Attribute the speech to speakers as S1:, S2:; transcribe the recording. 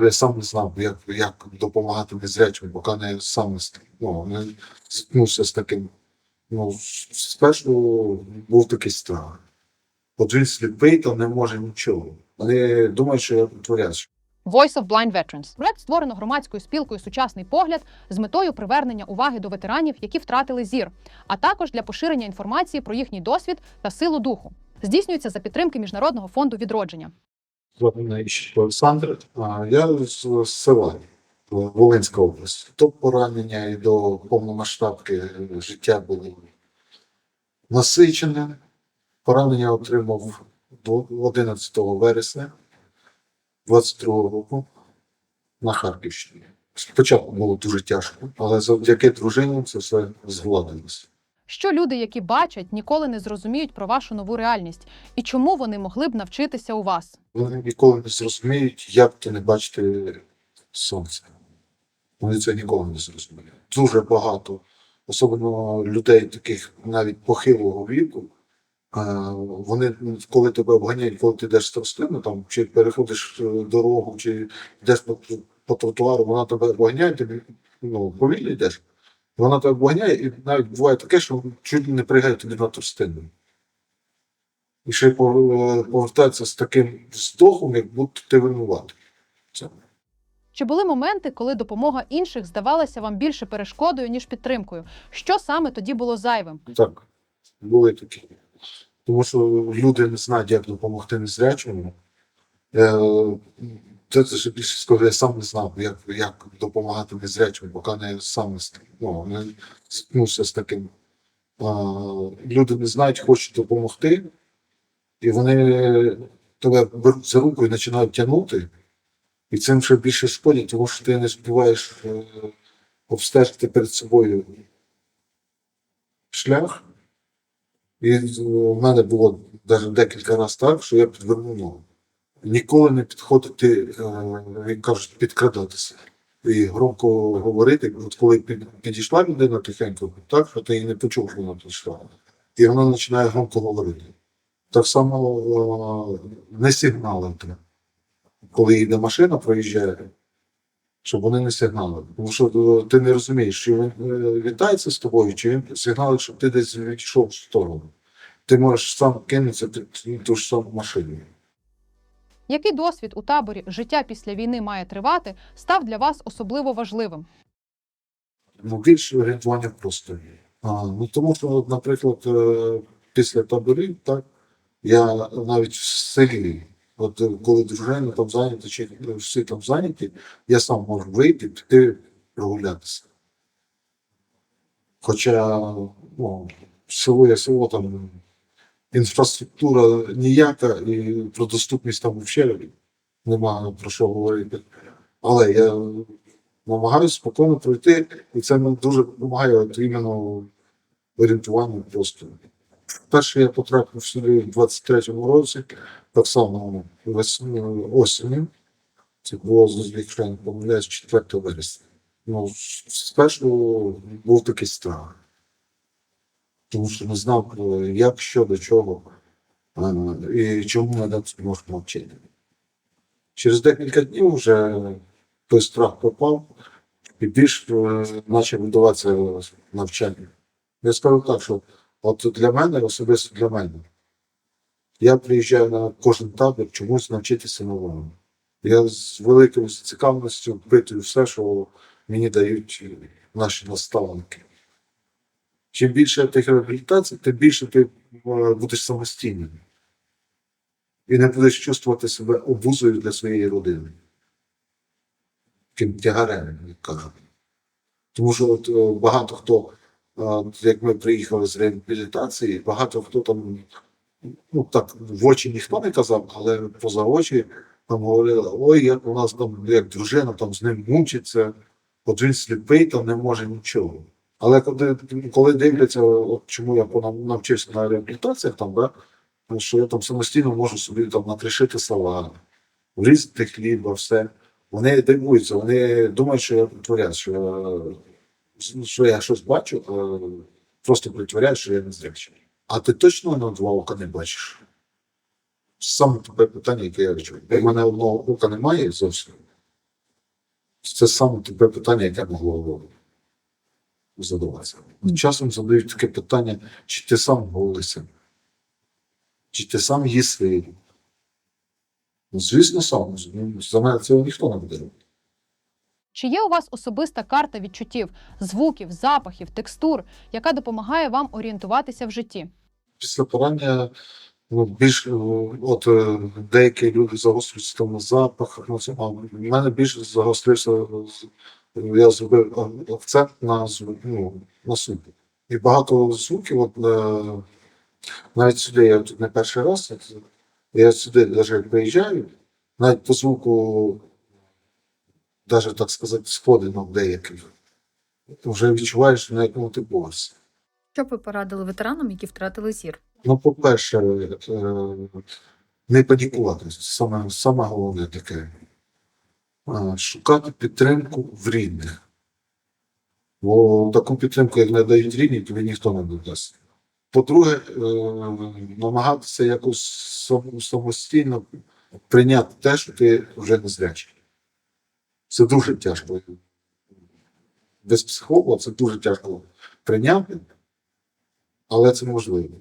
S1: Я сам не знав, як, як допомагати незрячим, поки не сам не, ст- ну, зіткнувся з таким. Ну, спершу був такий страх. От він сліпий, то не може нічого. Вони думають, що я творясь.
S2: Voice of Blind Veterans. Проект створено громадською спілкою Сучасний погляд з метою привернення уваги до ветеранів, які втратили зір, а також для поширення інформації про їхній досвід та силу духу. Здійснюється за підтримки Міжнародного фонду відродження.
S1: Мене Іщенко Олександр. Я з, села Волинська область. До поранення і до повномасштабки життя було насичене. Поранення отримав 11 вересня 22 року на Харківщині. Спочатку було дуже тяжко, але завдяки дружині це все згладилося.
S2: Що люди, які бачать, ніколи не зрозуміють про вашу нову реальність і чому вони могли б навчитися у вас.
S1: Вони ніколи не зрозуміють, як то не бачити сонце. Вони це ніколи не зрозуміють. Дуже багато, особливо людей, таких навіть похилого віку. е, Вони, коли тебе обганяють, коли ти йдеш з тростину, там, чи переходиш е, дорогу, чи йдеш по, по тротуару, вона тебе обганяє, ти ну, повільно йдеш. Вона тебе обганяє, і навіть буває таке, що чуть не пригає тобі на тростину. І ще й повертається з таким вздохом, як будто ти винуватий.
S2: Чи були моменти, коли допомога інших здавалася вам більше перешкодою, ніж підтримкою? Що саме тоді було зайвим?
S1: Так, були такі. Тому що люди не знають, як допомогти незрячому. Це, це ще більше скажу, я сам не знав, як, як допомагати незрячому, поки не сам ну, не зіткнувся з таким. А, люди не знають, хочуть допомогти, і вони тебе беруть за руку і починають тягнути. І цим ще більше шкодять, тому що ти не співаєш е, обстежити перед собою шлях. І в мене було навіть декілька разів так, що я підвернув ногу. Ніколи не підходити, е, як кажуть, підкрадатися. І громко говорити, от коли підійшла людина тихенько, так, що ти її не почув, що вона підійшла. І вона починає громко говорити. Так само е, не сигналити, коли йде машина, проїжджає, щоб вони не сигналили. Тому що е, ти не розумієш, чи він вітається з тобою, чи він сигналить, щоб ти десь відійшов в сторону. Ти можеш сам кинутися ту ж саму машину.
S2: Який досвід у таборі життя після війни має тривати, став для вас особливо важливим?
S1: Більше орієнтування просто. А, ну, тому що, наприклад, е, після таборів, так, я навіть в селі, от коли дружина там зайнята, чи всі там зайняті, я сам можу вийти, піти прогулятися. Хоча ну, село є село, там інфраструктура ніяка, і про доступність там взагалі немає про що говорити. Але я намагаюся спокійно пройти, і це мені дуже допомагає от іменно орієнтуванню просто. Перше я потрапив сюди в 23-му році, так само осінню. Це було, якщо я не помиляюсь, 4 вересня. Ну, спершу був такий страх. Тому що не знав, е, як, що, до чого, е, і чому мене це можна навчити. Через декілька днів вже той страх пропав, і більш е, почав відбуватися навчання. Я скажу так, що от для мене, особисто для мене, я приїжджаю на кожен табір чомусь навчитися новому. Я з великою цікавістю впитую все, що мені дають наші наставники. Чим більше тих реабілітацій, тим більше ти е, будеш самостійним. І не будеш чувствувати себе обузою для своєї родини. Таким тягарем, як кажуть. Тому що от, е, багато хто, е, як ми приїхали з реабілітації, багато хто там, ну так, в очі ніхто не казав, але поза очі там говорили, ой, як у нас там як дружина там з ним мучиться, от він сліпий, там не може нічого. Але коли, коли дивляться, от чому я навчився на реабілітаціях, там, да, що я там самостійно можу собі там накришити сала, врізати хліба, все. Вони дивуються, вони думають, що я притворяюсь, що я, що я щось бачу, просто притворяюсь, що я не зрячий. А ти точно на два ока не бачиш? саме тупе питання, яке я чую. У мене одного ока немає зовсім. Це саме тупе питання, яке могло задаватися. Часом задають таке питання, чи ти сам голишся, чи ти сам їси. Ну, звісно, сам. Ну, За мене цього ніхто не буде робити.
S2: Чи є у вас особиста карта відчуттів, звуків, запахів, текстур, яка допомагає вам орієнтуватися в житті?
S1: Після поранення ну, більш е, от е, деякі люди загострюються там на запахах, на. А в мене більше загострився. Я зробив акцент на звук, ну, на звуки. І багато звуків, от, е, навіть сюди я тут не перший раз, я сюди навіть приїжджаю, навіть по звуку, навіть так сказати, сходинок деяких. Вже відчуваєш, на якому ти борешся.
S3: Що б ви порадили ветеранам, які втратили зір?
S1: Ну, по-перше, е, не панікувати. Саме, саме головне таке. Шукати підтримку в рідних. Бо таку підтримку, як не дають рідні, тобі ніхто не додасть. По-друге, е, намагатися якось самостійно прийняти те, що ти вже не зрячий. Це дуже тяжко. Без психолога це дуже тяжко прийняти, але це можливо.